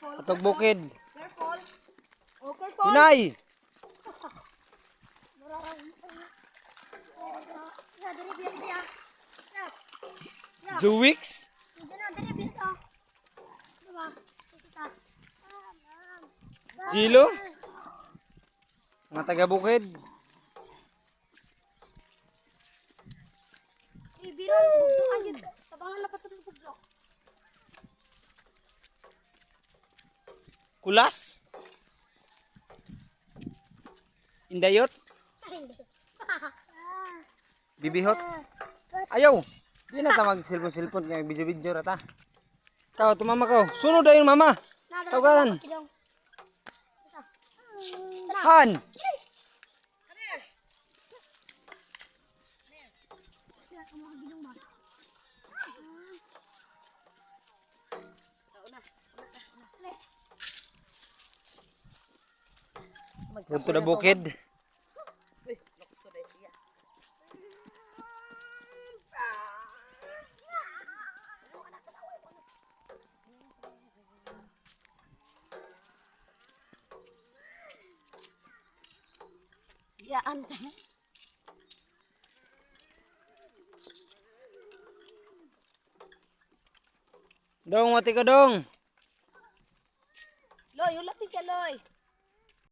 Careful. Atog bukid. Careful. Oh, careful. Ya. Juwix? Jilo? Mga taga bukid. Ibiran, bugtukan Kulas? Indayot? Bibihot? Ayaw! Di na ta mag-silpon-silpon kaya video-video rata. Ikaw, tumama ka. Sunod na yung mama. Tawagan. ka, Han! Punto na bukid. Ya, ante. Dong, mati ka dong. Loy, ulat siya, Loy.